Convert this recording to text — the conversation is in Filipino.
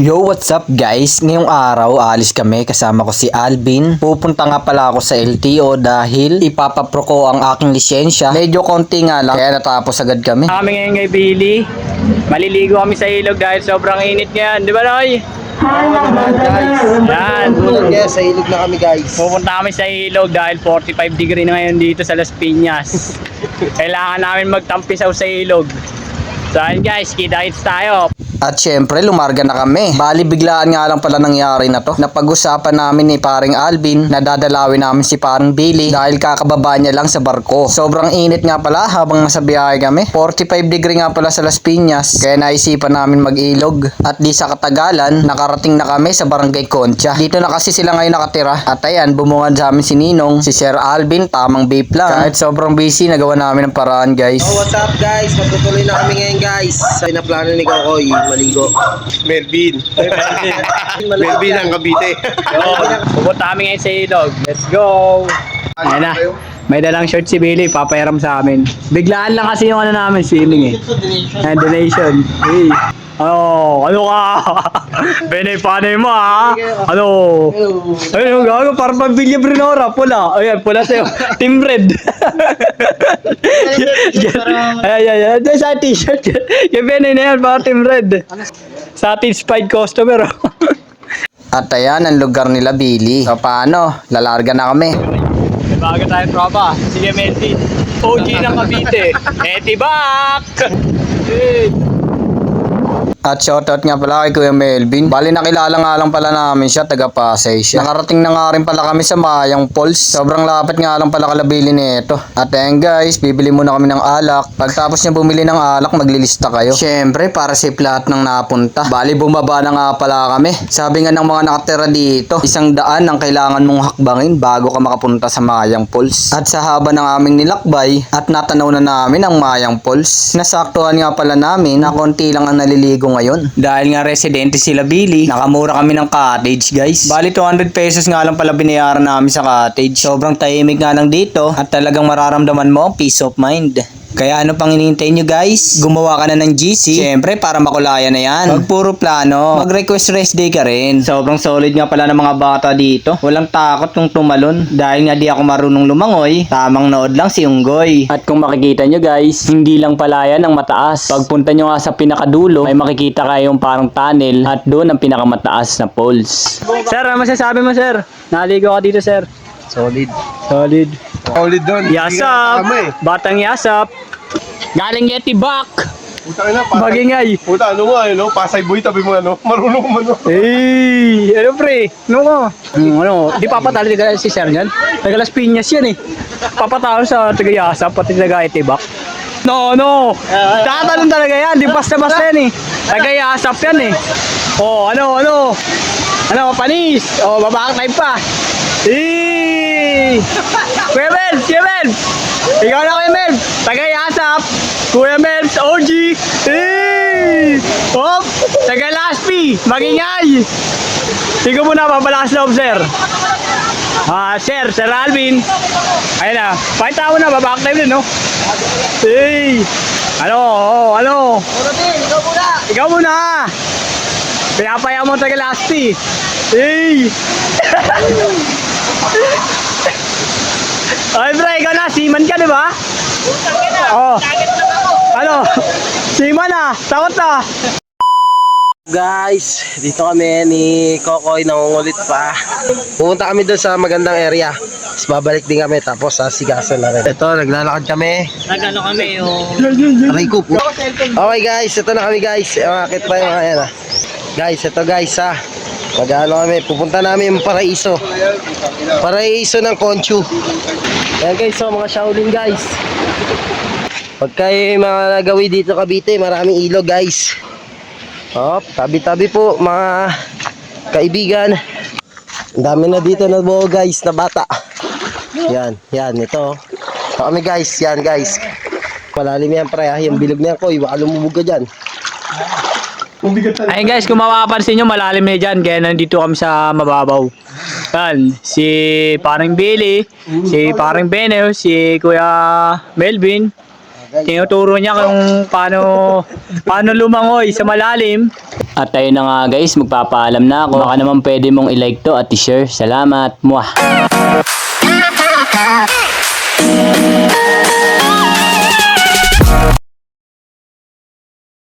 Yo, what's up guys? Ngayong araw, alis kami kasama ko si Alvin. Pupunta nga pala ako sa LTO dahil ipapapro ko ang aking lisensya. Medyo konti nga lang, kaya natapos agad kami. Kami ngayon kay Billy. Maliligo kami sa ilog dahil sobrang init ngayon. Di ba, Noy? Yan. Kaya sa ilog na kami guys. Pupunta kami sa ilog dahil 45 degree na ngayon dito sa Las Piñas. Kailangan namin magtampisaw sa ilog. So, ayun guys, kita-kits tayo. At syempre, lumarga na kami. Bali, biglaan nga lang pala nangyari na to. Napag-usapan namin ni paring Alvin na dadalawin namin si paring Billy dahil kakababa niya lang sa barko. Sobrang init nga pala habang nasa biyahe kami. 45 degree nga pala sa Las Piñas. Kaya naisipan namin mag-ilog. At di sa katagalan, nakarating na kami sa Barangay Concha. Dito na kasi sila ngayon nakatira. At ayan, bumungad sa amin si Ninong, si Sir Alvin, tamang vape lang. Kahit sobrang busy, nagawa namin ng paraan guys. Oh, what's up guys? Magtutuloy na kami ngayon guys. Sa pinaplano ni Kokoy, maligo. Melvin. Melvin ang Cavite. Yun. Pupunta kami ngayon sa ilog. Let's go! Ayan na. May dalang short si Billy, papayaram sa amin. Biglaan lang kasi yung ano namin, swimming eh. And donation. Hey. Ano? Ano ka? Benay panay mo ha? Ano? Ay, yung gago, parang pambilya Brinora, pula. Ayan, pula sa'yo. Team Red. Ayan, ayan, ayan. Ito sa t-shirt. Yung Benay na yan, parang Team Red. Satisfied customer. oh. At ayan, ang lugar nila Billy. So paano? Lalarga na kami. Bago tayo tropa. Sige, Melvin. OG ng Cavite. Etibak! Hey. At shoutout nga pala kay Kuya Melvin. Bali nakilala nga lang pala namin siya, taga Pasay siya. Nakarating na nga rin pala kami sa Mayang Falls. Sobrang lapit nga lang pala kalabili nito. At ayan guys, bibili muna kami ng alak. Pagtapos niya bumili ng alak, maglilista kayo. Syempre, para safe lahat ng napunta. Bali bumaba na nga pala kami. Sabi nga ng mga nakatira dito, isang daan ang kailangan mong hakbangin bago ka makapunta sa Mayang Falls. At sa haba ng aming nilakbay, at natanaw na namin ang Mayang Falls. Nasaktuhan nga pala namin na konti lang ang naliligo ngayon. Dahil nga residente sila Billy, nakamura kami ng cottage guys. Bali 200 pesos nga lang pala binayaran namin sa cottage. Sobrang tahimik nga lang dito at talagang mararamdaman mo ang peace of mind. Kaya ano pang hinihintay nyo guys? Gumawa ka na ng GC. Siyempre para makulaya na yan. Huwag puro plano. Mag-request rest day ka rin. Sobrang solid nga pala ng mga bata dito. Walang takot kung tumalon. Dahil nga di ako marunong lumangoy. Tamang nood lang si Unggoy. At kung makikita nyo guys, hindi lang pala yan ang mataas. Pagpunta nyo nga sa pinakadulo, may makikita kayong parang tunnel at doon ang pinakamataas na poles. Sir, ano masasabi mo sir? Naligo ka dito sir. Solid. Solid. Solid doon. Yasap! Eh. Batang yasap! Galing Yetibak! Puta ka na. Pasay. Magingay! Puta, ano nga, ano? Pasay boy, tabi mo ano? Marunong mo ano? Eh, ano pre? Ano ko? Hmm, ano, di papatalo taga si Sir yan? Taga Las Piñas yan eh. Papatalo sa taga Yasap, pati taga Itibak. No, no. Tatalon talaga yan. Di basta-basta yan eh. Taga Yasap yan eh. Oh, ano, ano? Ano, panis. Oh, babak type pa. Eh! Kuya Melbs, Kuya Melbs! Ikaw na Kuya Melbs! Taga Yasap! Kuya Melbs, OG! Eh! Hop! Taga Laspi! Magingay! Sige muna, babalakas loob, sir. Ah, sir, Sir Alvin. Ayun na. Pakita mo na, babak time din, no? Hey! Ano, oh, ano? Ikaw muna! Ikaw muna! Pinapaya mo taga Laspi. Hey! Ay, pre, ikaw na, seaman ka, di ba? Oo. Ano? Seaman na, takot na. Guys, dito kami ni Kokoy nangungulit pa. Pupunta kami doon sa magandang area. Tapos babalik din kami tapos sasigasan na rin. Ito, naglalakad kami. Nagano kami yung... Aray ko po. Okay guys, ito na kami guys. Umakit pa yung mga yan ah. Guys, ito guys ha. Mag-ano kami, pupunta namin yung Paraiso. Paraiso ng Conchu. Ayan guys, so mga Shaolin guys. Pag kayo yung mga nagawi dito Cavite, maraming ilog guys. Hop, tabi-tabi po mga kaibigan. Ang dami na dito na buo guys na bata. Yan, yan, ito. Ito kami guys, yan guys. Malalim yan pre, ah. yung bilog na yan ko, baka lumubog ka dyan. Ayun guys, kung mapapansin nyo, malalim na dyan. Kaya nandito kami sa mababaw. Yan, si parang Billy, si parang Benel, si Kuya Melvin. Tinuturo niya kung paano, paano lumangoy sa malalim. At tayo na nga guys, magpapaalam na ako. Baka naman pwede mong ilike to at i-share. Salamat. Mwah!